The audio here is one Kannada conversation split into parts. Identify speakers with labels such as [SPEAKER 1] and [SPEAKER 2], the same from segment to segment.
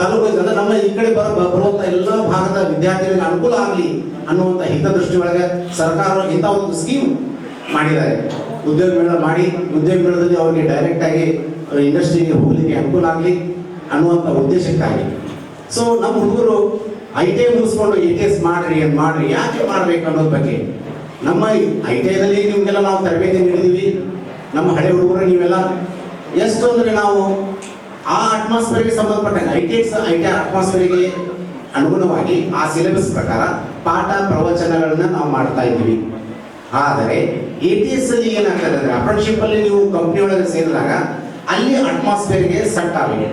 [SPEAKER 1] ತಾಲೂಕು ಅಂದ್ರೆ ನಮ್ಮ ಈ ಕಡೆ ಬರ ಬರುವಂತ ಎಲ್ಲ ಭಾಗದ ವಿದ್ಯಾರ್ಥಿಗಳಿಗೆ ಅನುಕೂಲ ಆಗಲಿ ಅನ್ನುವಂಥ ಹಿತದೃಷ್ಟಿ ಒಳಗೆ ಸರ್ಕಾರ ಇಂಥ ಒಂದು ಸ್ಕೀಮ್ ಮಾಡಿದ್ದಾರೆ. ಉದ್ಯೋಗ ಮೇಳ ಮಾಡಿ, ಉದ್ಯೋಗ ಮೇಳದಲ್ಲಿ ಅವರಿಗೆ ಡೈರೆಕ್ಟ್ ಆಗಿ ಇಂಡಸ್ಟ್ರಿಗೆ ಹೋಗ್ಲಿಕ್ಕೆ ಅನುಕೂಲ ಆಗಲಿ ಅನ್ನುವಂಥ ಉದ್ದೇಶಕ್ಕಾಗಿ. ಸೊ ನಮ್ಮ ಹುಡುಗರು ಐ ಟಿ ಐ ಮುಗಿಸ್ಕೊಂಡು ಎ ಟಿ ಎಸ್ ಮಾಡ್ರಿ ಅಂತ ಮಾಡ್ರಿ, ಯಾಕೆ ಮಾಡ್ಬೇಕು ಅನ್ನೋದ್ರ ಬಗ್ಗೆ. ನಮ್ಮ ಐ ಟಿ ಐದಲ್ಲಿ ನಿಮಗೆಲ್ಲ ನಾವು ತರಬೇತಿ ನೀಡಿದೀವಿ. ನಮ್ಮ ಹಳೆ ಹುಡುಗರು ನೀವೆಲ್ಲ ಎಷ್ಟು ಅಂದರೆ ನಾವು ಆ ಅಟ್ಮಾಸ್ಫಿಯರ್ಗೆ ಸಂಬಂಧಪಟ್ಟಂಗೆ I T X I T ಅಟ್ಮಾಸ್ಫಿಯರ್ಗೆ ಅನುಗುಣವಾಗಿ ಆ ಸಿಲೆಬಸ್ ಪ್ರಕಾರ ಪಾಠ ಪ್ರವಚನಗಳನ್ನ ನಾವು ಮಾಡ್ತಾ ಇದ್ದೀವಿ. ಆದರೆ ಎ ಟಿ ಎಸ್ ಅಲ್ಲಿ ಏನಾಗ್ತದೆ ಅಂದ್ರೆ ಅಪ್ರೆಂಟಿಶಿಪ್ ಅಲ್ಲಿ ನೀವು ಕಂಪ್ನಿ ಒಳಗೆ ಸೇರಿದಾಗ ಅಲ್ಲಿ ಅಟ್ಮಾಸ್ಫಿಯರ್ಗೆ ಸೆಟ್ ಆಗಿದೆ.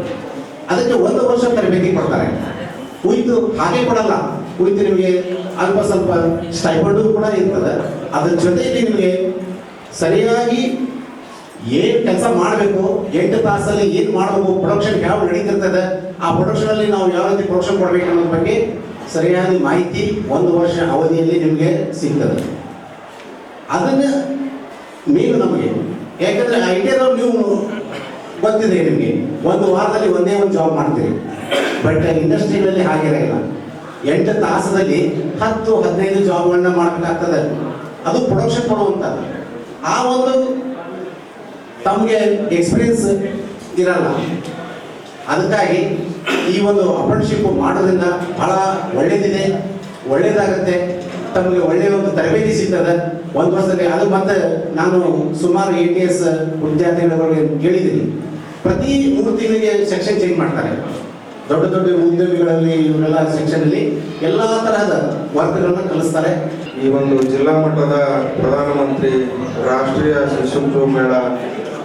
[SPEAKER 1] ಅದಕ್ಕೆ ಒಂದು ವರ್ಷ ತರಬೇತಿ ಕೊಡ್ತಾರೆ. ಕುಯ್ತು ಹಾಗೆ ಕೊಡಲ್ಲ. ಕುಯ್ತು ನಿಮಗೆ ಅಲ್ಪ ಸ್ವಲ್ಪ ಸ್ಟೈಪಂಡು ಕೂಡ ಇರ್ತದೆ. ಅದ್ರ ಜೊತೆಗೆ ನಿಮಗೆ ಸರಿಯಾಗಿ ಏನ್ ಕೆಲಸ ಮಾಡಬೇಕು? ಎಂಟು ತಾಸಲ್ಲಿ ಏನ್ ಮಾಡಬೇಕು? ಪ್ರೊಡಕ್ಷನ್ ಯಾವ ನಡೀತಿರ್ತದೆ? ಆ ಪ್ರೊಡಕ್ಷನ್ ಅಲ್ಲಿ ನಾವು ಯಾವ ರೀತಿ ಪ್ರೊಡಕ್ಷನ್ ಕೊಡಬೇಕು ಅನ್ನೋದ್ರ ಬಗ್ಗೆ ಸರಿಯಾದ ಮಾಹಿತಿ ಒಂದು ವರ್ಷ ಅವಧಿಯಲ್ಲಿ ನಿಮಗೆ ಸಿಗ್ತದೆ. ಅದನ್ನ ಮೇನ್ ನಮಗೆ. ಯಾಕಂದ್ರೆ ಐ ಟಿ ನೀವು ಗೊತ್ತಿದೆ ನಿಮಗೆ. ಒಂದು ವಾರದಲ್ಲಿ ಒಂದೇ ಒಂದು ಜಾಬ್ ಮಾಡ್ತೀರಿ. ಬಟ್ ಇಂಡಸ್ಟ್ರಿಗಳಲ್ಲಿ ಹಾಗಿರಲ್ಲ ಎಂಟು ತಾಸದಲ್ಲಿ ಹತ್ತು, ಹದಿನೈದು ಜಾಬ್ಗಳನ್ನ ಮಾಡಬೇಕಾಗ್ತದೆ. ಅದು ಪ್ರೊಡಕ್ಷನ್ ಕೊಡುವಂಥದ್ದು ಆ ಒಂದು ತಮಗೆ ಎಕ್ಸ್ಪೀರಿಯನ್ಸ್ ಇರಲ್ಲ. ಅದಕ್ಕಾಗಿ ಈ ಒಂದು ಅಪ್ರೆಂಟಿಶಿಪ್ ಮಾಡೋದ್ರಿಂದ ಬಹಳ ಒಳ್ಳೇದಿದೆ, ಒಳ್ಳೇದಾಗುತ್ತೆ. ತಮಗೆ ಒಳ್ಳೆಯ ಒಂದು ತರಬೇತಿ ಸಿಗ್ತದೆ. ಒಂದು ವರ್ಷದಲ್ಲಿ ಅದು ಮತ್ತೆ ನಾನು ಸುಮಾರು ಎ ಟಿ ಎಸ್ ವಿದ್ಯಾರ್ಥಿಗಳಿಗೆ ಕೇಳಿದ್ದೀನಿ. ಪ್ರತಿ ಮೂರು ತಿಂಗಳಿಗೆ ಸೆಕ್ಷನ್ ಚೇಂಜ್ ಮಾಡ್ತಾರೆ. ದೊಡ್ಡ ದೊಡ್ಡ ಉದ್ಯೋಗಿಗಳಲ್ಲಿ ಇವರೆಲ್ಲ ಸೆಕ್ಷನ್ ಅಲ್ಲಿ ಎಲ್ಲ ತರಹದ ವರ್ಕ್ಗಳನ್ನ ಕಲಿಸ್ತಾರೆ.
[SPEAKER 2] ಈ ಒಂದು ಜಿಲ್ಲಾ ಮಟ್ಟದ ಪ್ರಧಾನಮಂತ್ರಿ ರಾಷ್ಟ್ರೀಯ ಶಿಶು ಮೇಳ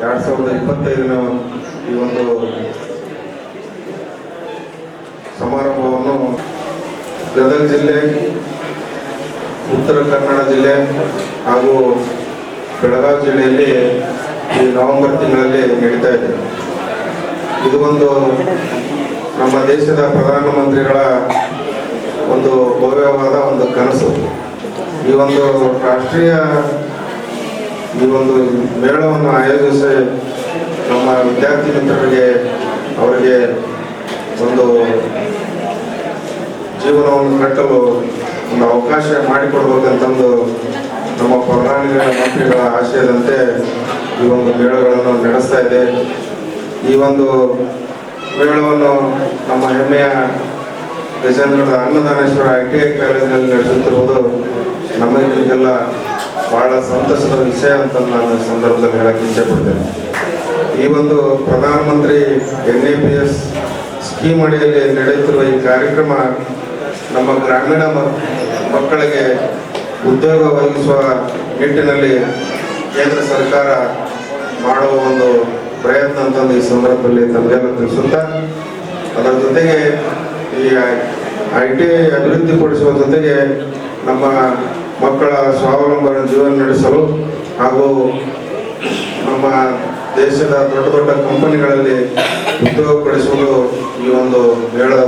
[SPEAKER 2] ಎರಡ್ ಸಾವಿರದ ಇಪ್ಪತ್ತೈದನ ಈ ಒಂದು ಸಮಾರಂಭವನ್ನು ಗದಗ ಜಿಲ್ಲೆ, ಉತ್ತರ ಕನ್ನಡ ಜಿಲ್ಲೆ ಹಾಗೂ ಬೆಳಗಾವಿ ಜಿಲ್ಲೆಯಲ್ಲಿ ಈ ನವೆಂಬರ್ ತಿಂಗಳಲ್ಲಿ ನಡೀತಾ ಇದೆ. ಇದು ಒಂದು ನಮ್ಮ ದೇಶದ ಪ್ರಧಾನಮಂತ್ರಿಗಳ ಒಂದು ಭವ್ಯವಾದ ಒಂದು ಕನಸು. ಈ ಒಂದು ರಾಷ್ಟ್ರೀಯ ಈ ಒಂದು ಮೇಳವನ್ನು ಆಯೋಜಿಸಿ ನಮ್ಮ ವಿದ್ಯಾರ್ಥಿ ಮಿತ್ರರಿಗೆ, ಅವರಿಗೆ ಒಂದು ಜೀವನವನ್ನು ಕಟ್ಟಲು ಒಂದು ಅವಕಾಶ ಮಾಡಿಕೊಡ್ಬೇಕಂತಂದು ನಮ್ಮ ಪ್ರಧಾನಿಗಳ ಮಂತ್ರಿಗಳ ಆಶಯದಂತೆ ಈ ಒಂದು ಮೇಳಗಳನ್ನು ನಡೆಸ್ತಾ ಇದೆ. ಈ ಒಂದು ಮೇಳವನ್ನು ನಮ್ಮ ಹೆಮ್ಮೆಯ ಗಜೇಂದ್ರದ ಅನ್ನದಾನೇಶ್ವರ ಐ ಟಿ ಐ ಕಾಲೇಜಿನಲ್ಲಿ ನಡೆಸುತ್ತಿರುವುದು ನಮಗೆಲ್ಲ ಬಹಳ ಸಂತಸದ ವಿಷಯ ಅಂತ ನಾನು ಸಂದರ್ಭದಲ್ಲಿ ಹೇಳಕ್ಕೆ ಇಚ್ಛೆಪಡ್ತೇನೆ ಈ ಒಂದು ಪ್ರಧಾನಮಂತ್ರಿ N A P S scheme ಅಡಿಯಲ್ಲಿ ನಡೆಯುತ್ತಿರುವ ಈ ಕಾರ್ಯಕ್ರಮ ನಮ್ಮ ಗ್ರಾಮೀಣ ಮಕ್ಕಳಿಗೆ ಉದ್ಯೋಗ ಒದಗಿಸುವ ನಿಟ್ಟಿನಲ್ಲಿ ಕೇಂದ್ರ ಸರ್ಕಾರ ಮಾಡುವ ಒಂದು ಪ್ರಯತ್ನ ಅಂತಂದು ಈ ಸಂದರ್ಭದಲ್ಲಿ ತಮಗೆಲ್ಲ ತಿಳಿಸುತ್ತಾ ಅದರ ಜೊತೆಗೆ ಈ ಐ ಟಿ ಅಭಿವೃದ್ಧಿಪಡಿಸುವ ಜೊತೆಗೆ ನಮ್ಮ ಮಕ್ಕಳ ಸ್ವಾವಲಂಬನ ಜೀವನ ನಡೆಸಲು ಹಾಗೂ ನಮ್ಮ ದೇಶದ ದೊಡ್ಡ ದೊಡ್ಡ ಕಂಪನಿಗಳಲ್ಲಿ ಉದ್ಯೋಗ ಪಡಿಸುವುದು ಈ ಒಂದು ಮೇಳದ